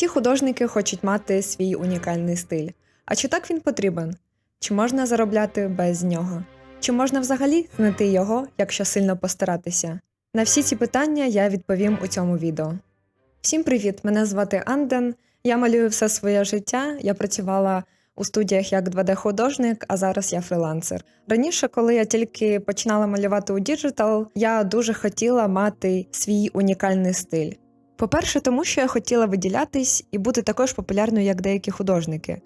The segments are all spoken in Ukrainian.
Всі художники хочуть мати свій унікальний стиль. А чи так він потрібен? Чи можна заробляти без нього? Чи можна взагалі знайти його, якщо сильно постаратися? На всі ці питання я відповім у цьому відео. Всім привіт! Мене звати Анден. Я малюю все своє життя. Я працювала у студіях як 2D-художник, а зараз я фрилансер. Раніше, коли я тільки починала малювати у діджитал, я дуже хотіла мати свій унікальний стиль. По-перше, тому що я хотіла виділятись і бути також популярною, як деякі художники,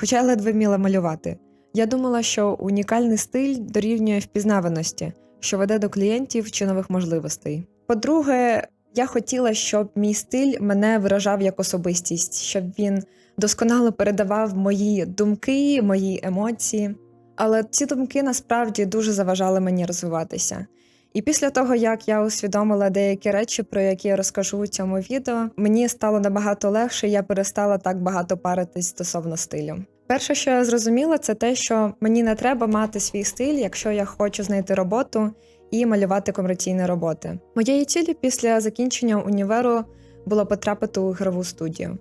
хоча я ледве вміла малювати. Я думала, що унікальний стиль дорівнює впізнаваності, що веде до клієнтів чи нових можливостей. По-друге, я хотіла, щоб мій стиль мене виражав як особистість, щоб він досконало передавав мої думки, мої емоції. Але ці думки насправді дуже заважали мені розвиватися. І після того, як я усвідомила деякі речі, про які я розкажу у цьому відео, мені стало набагато легше, я перестала так багато паритись стосовно стилю. Перше, що я зрозуміла, це те, що мені не треба мати свій стиль, якщо я хочу знайти роботу і малювати комерційні роботи. Моєю цілі після закінчення універу було потрапити у ігрову студію.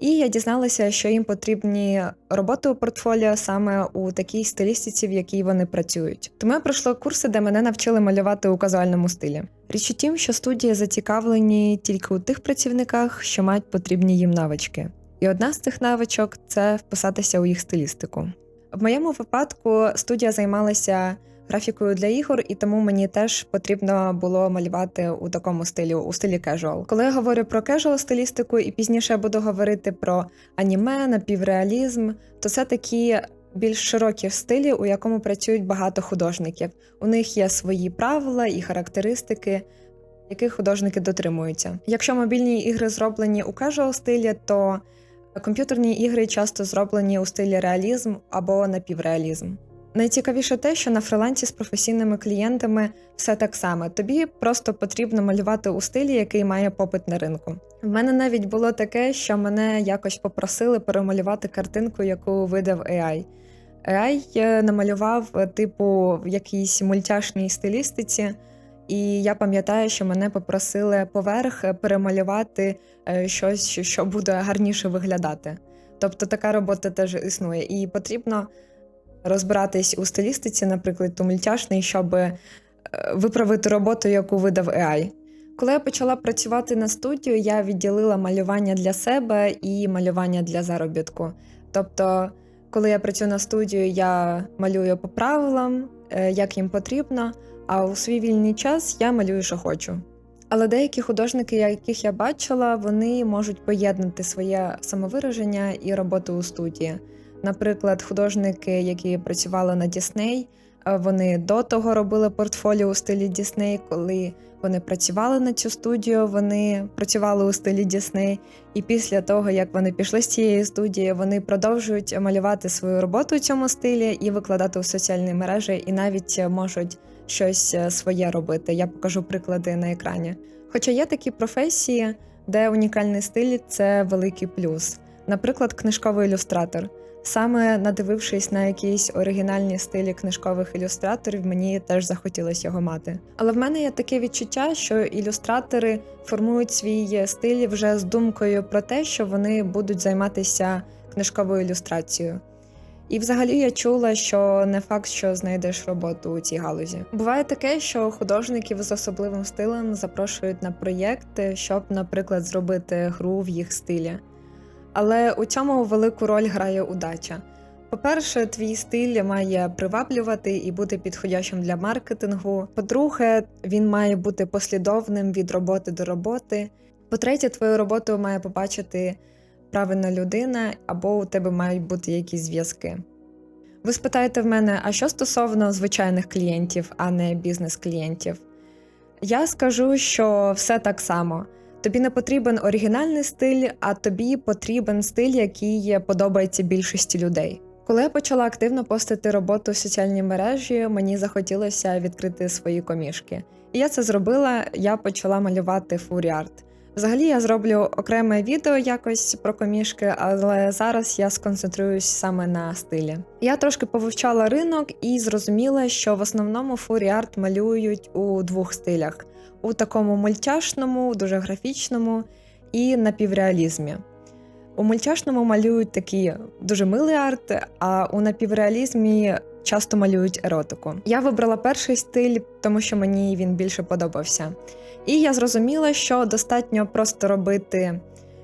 І я дізналася, що їм потрібні роботи у портфоліо саме у такій стилістиці, в якій вони працюють. Тому я пройшла курси, де мене навчили малювати у казуальному стилі. Річ у тім, що студії зацікавлені тільки у тих працівниках, що мають потрібні їм навички. І одна з цих навичок це вписатися у їх стилістику. В моєму випадку студія займалася графікою для ігор, і тому мені теж потрібно було малювати у такому стилі, у стилі кежуал. Коли я говорю про кежуал стилістику, і пізніше я буду говорити про аніме, напівреалізм, то це такі більш широкі стилі, у якому працюють багато художників. У них є свої правила і характеристики. Яких художники дотримуються. Якщо мобільні ігри зроблені у кежуал стилі, то комп'ютерні ігри часто зроблені у стилі реалізм або напівреалізм. Найцікавіше те, що на фрилансі з професійними клієнтами все так само. Тобі просто потрібно малювати у стилі, який має попит на ринку. В мене навіть було таке, що мене якось попросили перемалювати картинку, яку видав AI. AI е, намалював е, типу в якійсь мультяшній стилістиці, і я пам'ятаю, що мене попросили поверх е, перемалювати щось, що буде гарніше виглядати. Тобто така робота теж існує, і потрібно розбиратись у стилістиці, наприклад, у мультяшний, щоб виправити роботу, яку видав AI. Коли я почала працювати на студію, я відділила малювання для себе і малювання для заробітку. Тобто, коли я працюю на студію, я малюю по правилам, як їм потрібно, а у свій вільний час я малюю, що хочу. Але деякі художники, яких я бачила, вони можуть поєднати своє самовираження і роботу у студії. Наприклад, художники, які працювали на Дісней, вони до того робили портфоліо у стилі Дісней. Коли вони працювали на цю студію, вони працювали у стилі Дісней. І після того, як вони пішли з цієї студії, вони продовжують малювати свою роботу у цьому стилі і викладати у соціальні мережі, і навіть можуть щось своє робити. Я покажу приклади на екрані. Хоча є такі професії, де унікальний стиль це великий плюс. Наприклад, книжковий ілюстратор. Саме надивившись на якісь оригінальні стилі книжкових ілюстраторів, мені теж захотілося його мати. Але в мене є таке відчуття, що ілюстратори формують свій стиль вже з думкою про те, що вони будуть займатися книжковою ілюстрацією. І взагалі я чула, що не факт, що знайдеш роботу у цій галузі. Буває таке, що художників з особливим стилем запрошують на проєкти, щоб, наприклад, зробити гру в їх стилі. Але у цьому велику роль грає удача. По-перше, твій стиль має приваблювати і бути підходящим для маркетингу. По-друге, він має бути послідовним від роботи до роботи. По-третє, твою роботу має побачити правильна людина, або у тебе мають бути якісь зв'язки. Ви спитаєте в мене, а що стосовно звичайних клієнтів, а не бізнес-клієнтів? Я скажу, що все так само. Тобі не потрібен оригінальний стиль, а тобі потрібен стиль, який подобається більшості людей. Коли я почала активно постити роботу в соціальній мережі, мені захотілося відкрити свої комішки. І я це зробила, я почала малювати фуріарт. Взагалі я зроблю окреме відео якось про комішки, але зараз я сконцентруюсь саме на стилі. Я трошки повивчала ринок і зрозуміла, що в основному фуріарт малюють у двох стилях у такому мультяшному, дуже графічному і напівреалізмі. У мультяшному малюють такий дуже милий арт, а у напівреалізмі часто малюють еротику. Я вибрала перший стиль, тому що мені він більше подобався. І я зрозуміла, що достатньо просто робити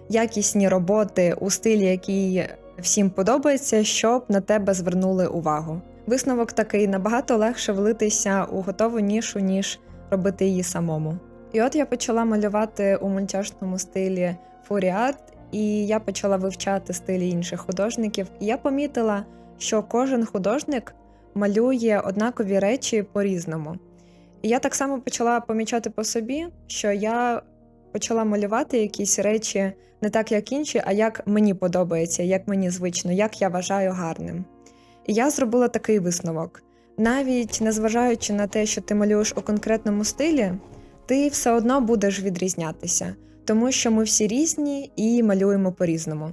якісні роботи у стилі, який всім подобається, щоб на тебе звернули увагу. Висновок такий набагато легше влитися у готову нішу, ніж робити її самому. І от я почала малювати у мультяшному стилі фуріарт, і я почала вивчати стилі інших художників. І я помітила, що кожен художник малює однакові речі по-різному. І я так само почала помічати по собі, що я почала малювати якісь речі не так, як інші, а як мені подобається, як мені звично, як я вважаю гарним. І я зробила такий висновок: навіть незважаючи на те, що ти малюєш у конкретному стилі, ти все одно будеш відрізнятися, тому що ми всі різні і малюємо по-різному.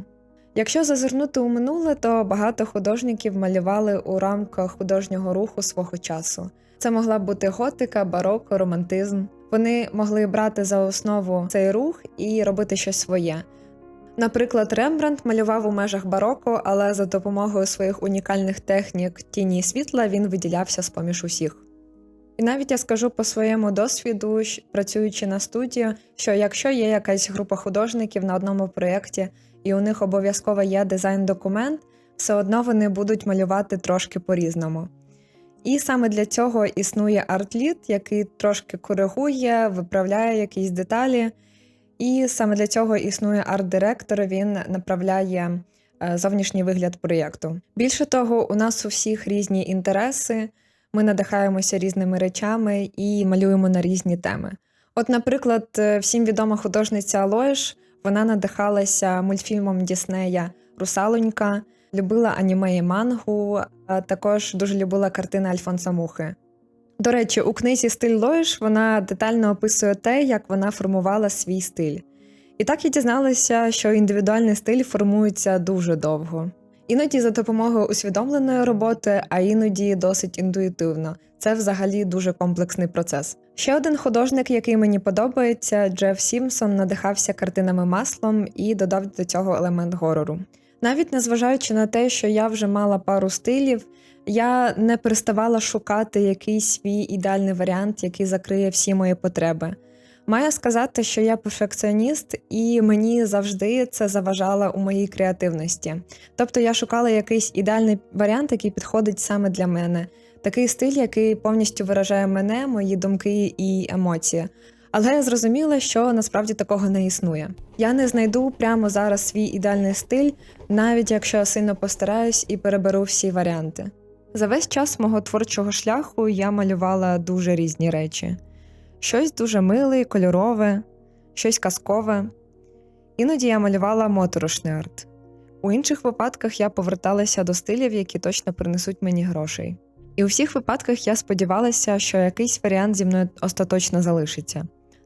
Якщо зазирнути у минуле, то багато художників малювали у рамках художнього руху свого часу. Це могла бути готика, бароко, романтизм. Вони могли брати за основу цей рух і робити щось своє. Наприклад, Рембрандт малював у межах бароко, але за допомогою своїх унікальних технік тіні і світла він виділявся з поміж усіх. І навіть я скажу по своєму досвіду, працюючи на студію, що якщо є якась група художників на одному проєкті, і у них обов'язково є дизайн-документ, все одно вони будуть малювати трошки по-різному. І саме для цього існує арт-лід, який трошки коригує, виправляє якісь деталі. І саме для цього існує арт-директор, він направляє е, зовнішній вигляд проєкту. Більше того, у нас у всіх різні інтереси, ми надихаємося різними речами і малюємо на різні теми. От, наприклад, е, всім відома художниця Алоєш, вона надихалася мультфільмом Діснея Русалонька, любила аніме і мангу, а також дуже любила картини Альфонса Мухи. До речі, у книзі Стиль Лоїш вона детально описує те, як вона формувала свій стиль. І так я дізналася, що індивідуальний стиль формується дуже довго. Іноді за допомогою усвідомленої роботи, а іноді досить інтуїтивно. Це взагалі дуже комплексний процес. Ще один художник, який мені подобається, Джеф Сімпсон, надихався картинами маслом і додав до цього елемент горору. Навіть незважаючи на те, що я вже мала пару стилів, я не переставала шукати якийсь свій ідеальний варіант, який закриє всі мої потреби. Маю сказати, що я перфекціоніст, і мені завжди це заважало у моїй креативності. Тобто я шукала якийсь ідеальний варіант, який підходить саме для мене, такий стиль, який повністю виражає мене, мої думки і емоції. Але я зрозуміла, що насправді такого не існує. Я не знайду прямо зараз свій ідеальний стиль, навіть якщо я сильно постараюсь і переберу всі варіанти. За весь час мого творчого шляху я малювала дуже різні речі: щось дуже миле, кольорове, щось казкове. Іноді я малювала моторошний арт. У інших випадках я поверталася до стилів, які точно принесуть мені грошей. І у всіх випадках я сподівалася, що якийсь варіант зі мною остаточно залишиться.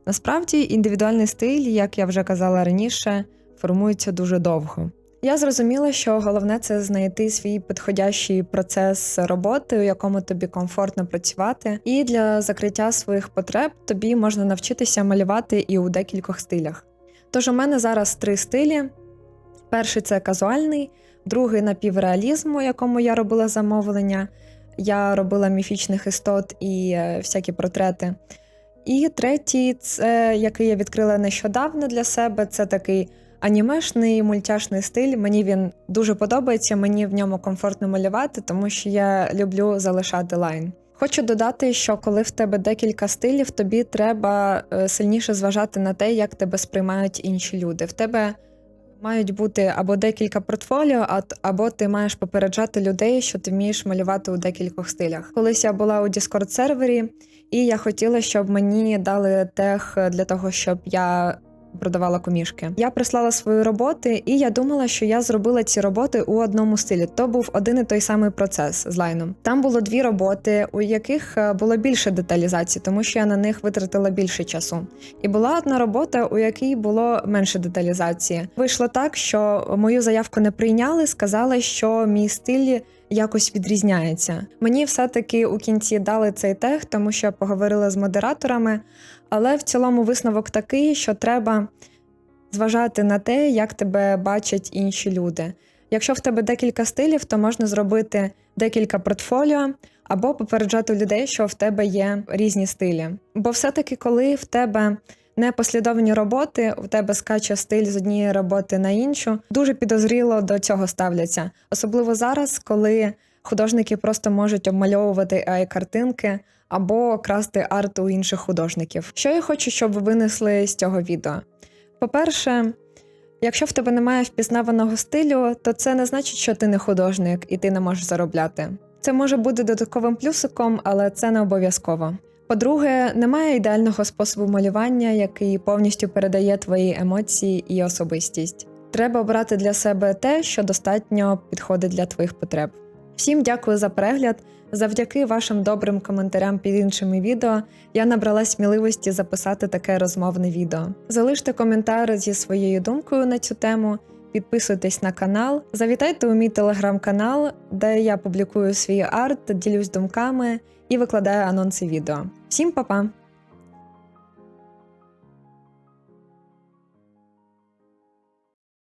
Насправді, індивідуальний стиль, як я вже казала раніше, формується дуже довго. Я зрозуміла, що головне це знайти свій підходящий процес роботи, у якому тобі комфортно працювати, і для закриття своїх потреб тобі можна навчитися малювати і у декількох стилях. Тож у мене зараз три стилі: перший це казуальний, другий напівреалізм, у якому я робила замовлення. Я робила міфічних істот і е, всякі портрети. І третій, це який я відкрила нещодавно для себе. Це такий анімешний мультяшний стиль. Мені він дуже подобається. Мені в ньому комфортно малювати, тому що я люблю залишати лайн. Хочу додати, що коли в тебе декілька стилів, тобі треба е, сильніше зважати на те, як тебе сприймають інші люди. В тебе мають бути або декілька портфоліо, або ти маєш попереджати людей, що ти вмієш малювати у декількох стилях. Колись я була у Discord сервері, і я хотіла, щоб мені дали тех для того, щоб я продавала комішки. Я прислала свої роботи, і я думала, що я зробила ці роботи у одному стилі. То був один і той самий процес з лайном. Там було дві роботи, у яких е, було більше деталізації, тому що я на них витратила більше часу. І була одна робота, у якій було менше деталізації. Вийшло так, що мою заявку не прийняли, сказали, що мій стиль якось відрізняється. Мені все-таки у кінці дали цей тег, тому що я поговорила з модераторами, але в цілому висновок такий, що треба зважати на те, як тебе бачать інші люди. Якщо в тебе декілька стилів, то можна зробити декілька портфоліо або попереджати людей, що в тебе є різні стилі. Бо все-таки, коли в тебе непослідовні роботи, у тебе скаче стиль з однієї роботи на іншу, дуже підозріло до цього ставляться. Особливо зараз, коли художники просто можуть обмальовувати AI-картинки або красти арт у інших художників. Що я хочу, щоб ви винесли з цього відео? По-перше, якщо в тебе немає впізнаваного стилю, то це не значить, що ти не художник і ти не можеш заробляти. Це може бути додатковим плюсиком, але це не обов'язково. По-друге, немає ідеального способу малювання, який повністю передає твої емоції і особистість. Треба обрати для себе те, що достатньо підходить для твоїх потреб. Всім дякую за перегляд. Завдяки вашим добрим коментарям під іншими відео я набрала сміливості записати таке розмовне відео. Залиште коментар зі своєю думкою на цю тему, підписуйтесь на канал, завітайте у мій телеграм-канал, де я публікую свій арт, ділюсь думками і викладаю анонси відео. Всім па-па!